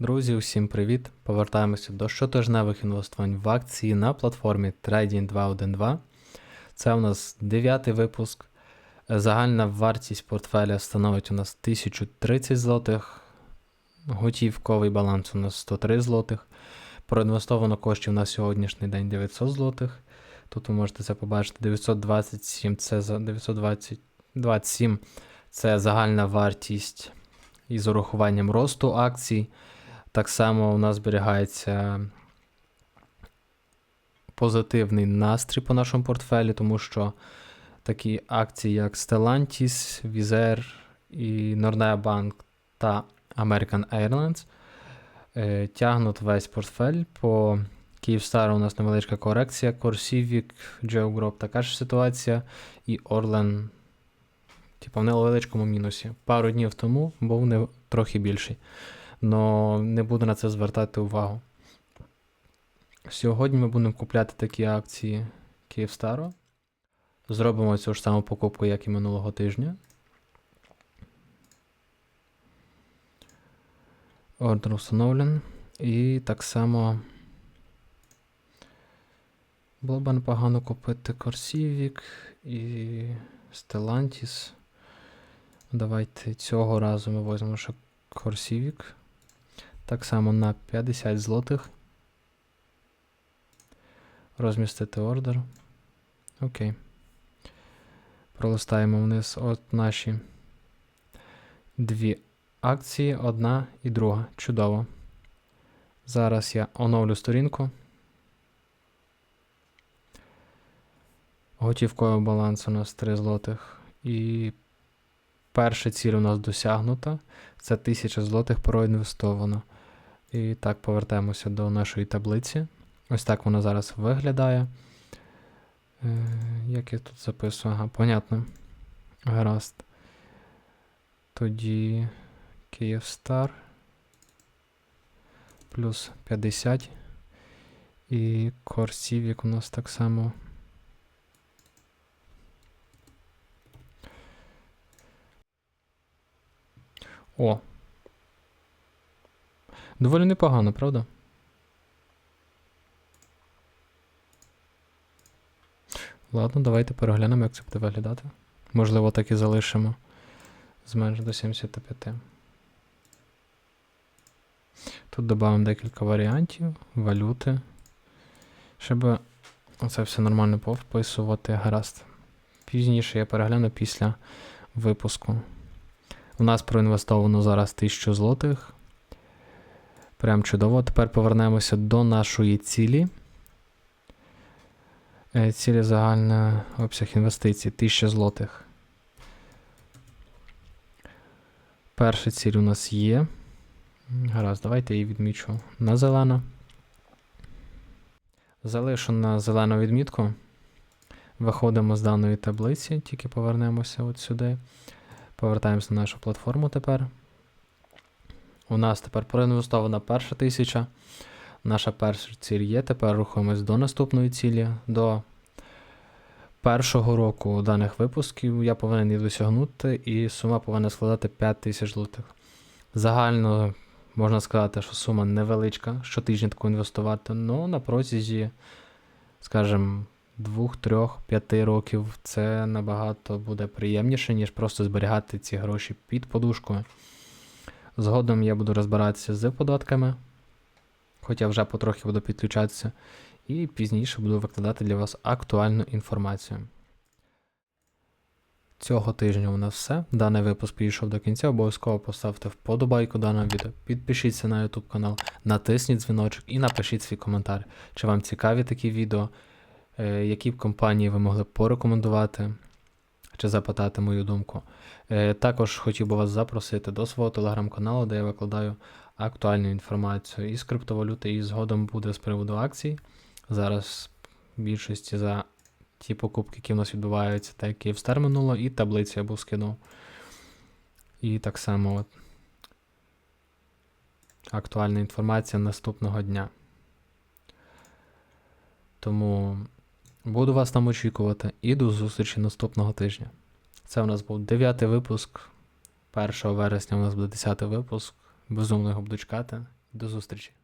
Друзі, усім привіт! Повертаємося до щотижневих інвестувань в акції на платформі Trading 212. Це у нас дев'ятий випуск. Загальна вартість портфеля становить у нас 1030 злотих. Готівковий баланс у нас 103 злотих. Проінвестовано коштів на сьогоднішній день 900 злотих. Тут ви можете це побачити. 927 це за 927 це загальна вартість із урахуванням росту акцій. Так само у нас зберігається позитивний настрій по нашому портфелі, тому що такі акції, як Stellantis, Vizer і Nordea Bank та American Airlines е, тягнуть весь портфель. По Kyivstar у нас невеличка корекція, Corsivic, GeoGroup така ж ситуація, і Orlen, типу, в невеличкому мінусі. Пару днів тому був не трохи більший но не буду на це звертати увагу. Сьогодні ми будемо купляти такі акції Київстару. Зробимо цю ж саму покупку, як і минулого тижня. Ордер встановлен. І так само було б непогано купити Корсівік і Stellantis. Давайте цього разу ми візьмемо ще Корсівік. Так само на 50 злотих. Розмістити ордер. Окей. Пролистаємо вниз от наші дві акції, одна і друга. Чудово. Зараз я оновлю сторінку. Готівковий баланс у нас 3 злотих. І перша ціль у нас досягнута. Це 1000 злотих проінвестовано. І так, повертаємося до нашої таблиці. Ось так вона зараз виглядає. Е, Як я тут записую? Ага, понятно. Гаразд. Тоді Київстар. Плюс 50. І Корсівік у нас так само. О, Доволі непогано, правда? Ладно, давайте переглянемо, як це буде виглядати. Можливо, так і залишимо. Зменш до 75. Тут додамо декілька варіантів, валюти. Щоб це все нормально повписувати. Гаразд. Пізніше я перегляну після випуску. У нас проінвестовано зараз 1000 злотих. Прям чудово. Тепер повернемося до нашої цілі. Е, цілі загальна обсяг інвестицій 1000 злотих. Перша ціль у нас є. Гаразд, давайте її відмічу на зелено. Залишу на зелену відмітку. Виходимо з даної таблиці, тільки повернемося от сюди. Повертаємося на нашу платформу тепер. У нас тепер проінвестована перша тисяча. Наша перша ціль є. Тепер рухаємось до наступної цілі. До першого року даних випусків я повинен її досягнути, і сума повинна складати 5 тисяч злотих. Загально можна сказати, що сума невеличка, щотижня таку інвестувати, але на протязі, скажімо, 2, 3, 5 років це набагато буде приємніше, ніж просто зберігати ці гроші під подушкою. Згодом я буду розбиратися з податками, хоча вже потрохи буду підключатися, і пізніше буду викладати для вас актуальну інформацію. Цього тижня у нас все. Даний випуск підійшов до кінця. Обов'язково поставте вподобайку даному відео, підпишіться на YouTube канал, натисніть дзвіночок і напишіть свій коментар, чи вам цікаві такі відео, е, які б компанії ви могли порекомендувати чи запитати мою думку. Е, також хотів би вас запросити до свого телеграм-каналу, де я викладаю актуальну інформацію із криптовалюти, і згодом буде з приводу акцій. Зараз в більшості за ті покупки, які в нас відбуваються, так як Київстар минуло, і таблицю я був скинув. І так само от, актуальна інформація наступного дня. Тому буду вас там очікувати і до зустрічі наступного тижня. Це у нас був 9 випуск. 1 вересня у нас буде 10 випуск. Безумно його буду чекати. До зустрічі!